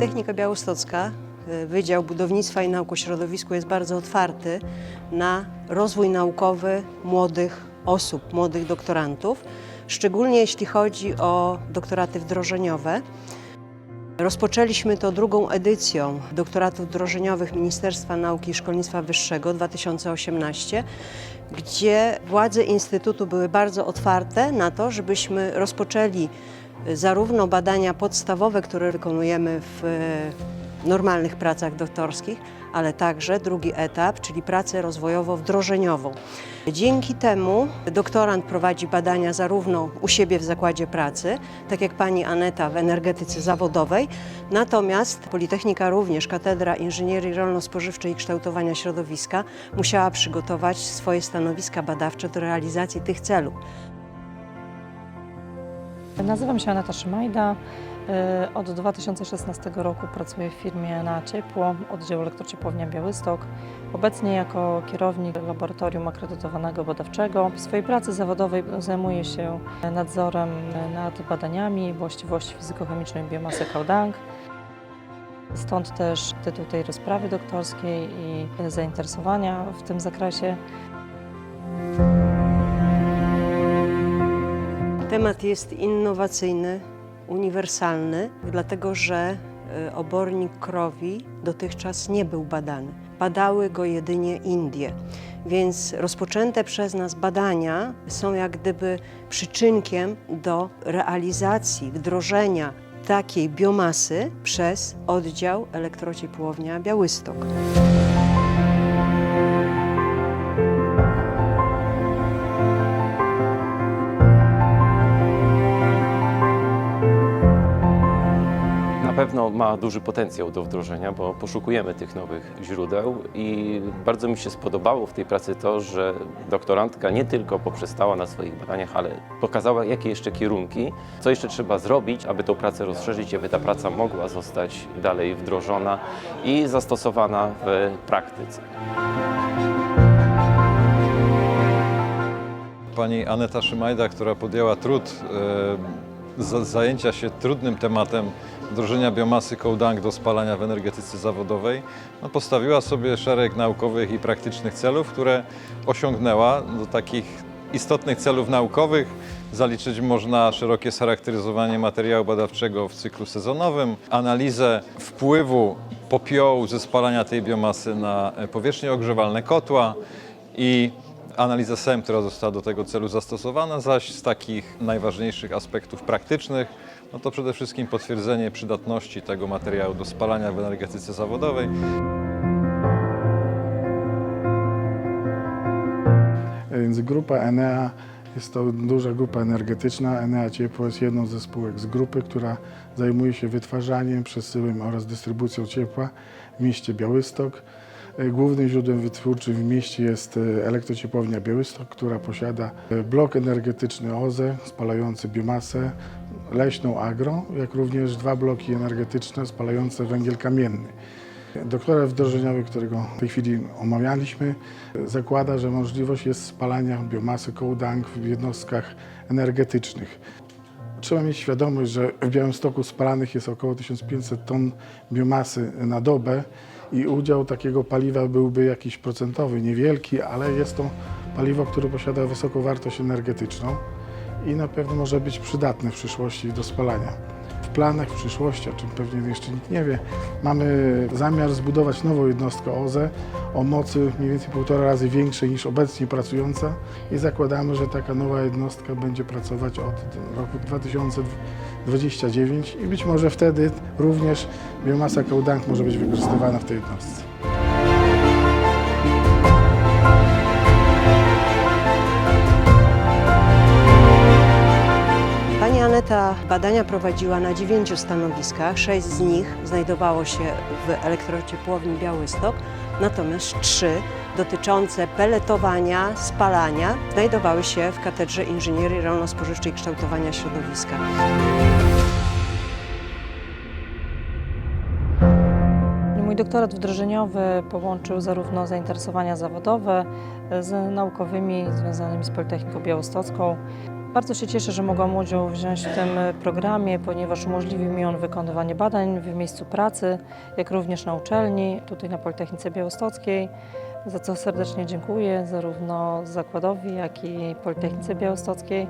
Politechnika Białostocka, y, Wydział Budownictwa i Nauk o Środowisku jest bardzo otwarty na rozwój naukowy młodych osób, młodych doktorantów, szczególnie jeśli chodzi o doktoraty wdrożeniowe. Rozpoczęliśmy to drugą edycją doktoratów wdrożeniowych Ministerstwa Nauki i Szkolnictwa Wyższego 2018, gdzie władze Instytutu były bardzo otwarte na to, żebyśmy rozpoczęli zarówno badania podstawowe, które wykonujemy w e, normalnych pracach doktorskich, ale także drugi etap, czyli pracę rozwojowo-wdrożeniową. Dzięki temu doktorant prowadzi badania zarówno u siebie w zakładzie pracy, tak jak pani Aneta w energetyce zawodowej, natomiast Politechnika również, Katedra Inżynierii Rolno-Spożywczej i Kształtowania Środowiska musiała przygotować swoje stanowiska badawcze do realizacji tych celów. Nazywam się Aneta Szymajda. Y, Od 2016 roku pracuję w firmie na ciepło, oddział elektrociepłownia Białystok. Obecnie jako kierownik laboratorium akredytowanego badawczego. W swojej pracy zawodowej zajmuję się nadzorem nad badaniami właściwości fizykochemicznej biomasy Kaudang. Stąd też tytuł tej rozprawy doktorskiej i zainteresowania w tym zakresie. Temat jest innowacyjny, uniwersalny, dlatego że y, obornik krowi dotychczas nie był badany. Badały go jedynie Indie. Więc rozpoczęte przez nas badania są jak gdyby przyczynkiem do realizacji, wdrożenia takiej biomasy przez oddział elektrociepłownia Białystok. Pewno ma duży potencjał do wdrożenia, bo poszukujemy tych nowych źródeł i bardzo mi się spodobało w tej pracy to, że doktorantka nie tylko poprzestała na swoich badaniach, ale pokazała, jakie jeszcze kierunki, co jeszcze trzeba zrobić, aby tą pracę rozszerzyć, aby ta praca mogła zostać dalej wdrożona i zastosowana w praktyce. Pani Aneta Szymajda, która podjęła trud za- zajęcia się trudnym tematem wdrożenia biomasy kołdang do spalania w energetyce zawodowej, no, postawiła sobie szereg naukowych i praktycznych celów, które osiągnęła. Do takich istotnych celów naukowych zaliczyć można szerokie scharakteryzowanie materiału badawczego w cyklu sezonowym, analizę wpływu popiołu ze spalania tej biomasy na powierzchnie ogrzewalne kotła i analizę SEM, która została do tego celu zastosowana, zaś z takich najważniejszych aspektów praktycznych, no to przede wszystkim potwierdzenie przydatności tego materiału do spalania w energetyce zawodowej. Więc grupa Enea jest to duża grupa energetyczna. Enea Ciepło jest jedną ze spółek z grupy, która zajmuje się wytwarzaniem, przesyłem oraz dystrybucją ciepła w mieście Białystok. E, Głównym źródłem wytwórczym w mieście jest e, elektrociepłownia Białystok, która posiada e, blok energetyczny OZE spalający biomasę leśną agro, jak również dwa bloki energetyczne spalające węgiel kamienny. Doktorat wdrożeniowy, którego w tej chwili omawialiśmy, zakłada, że możliwość jest spalania biomasy kołdang w jednostkach energetycznych. Trzeba mieć świadomość, że w Białymstoku spalanych jest około 1500 ton biomasy na dobę i udział takiego paliwa byłby jakiś procentowy, niewielki, ale jest to paliwo, które posiada wysoką wartość energetyczną i na pewno może być przydatne w przyszłości do spalania. Planach w przyszłości, o czym pewnie jeszcze nikt nie wie, mamy zamiar zbudować nową jednostkę OZE o mocy mniej więcej półtora razy większej niż obecnie pracująca i zakładamy, że taka nowa jednostka będzie pracować od roku 2029 i być może wtedy również biomasa kołdank może być wykorzystywana w tej jednostce. Aneta badania prowadziła na dziewięciu stanowiskach, sześć z nich znajdowało się w elektrociepłowni Białystok, natomiast trzy dotyczące peletowania, spalania znajdowały się w Katedrze Inżynierii Rolno-Spożywczej i Kształtowania Środowiska. Mój doktorat wdrożeniowy połączył zarówno zainteresowania zawodowe z naukowymi związanymi z Politechniką Białostocką. Bardzo się cieszę, że mogłam udział wziąć w tym e, programie, ponieważ umożliwił mi on wykonywanie badań w miejscu pracy, jak również na uczelni, tutaj na Politechnice Białostockiej, za co serdecznie dziękuję zarówno zakładowi, jak i Politechnice Białostockiej.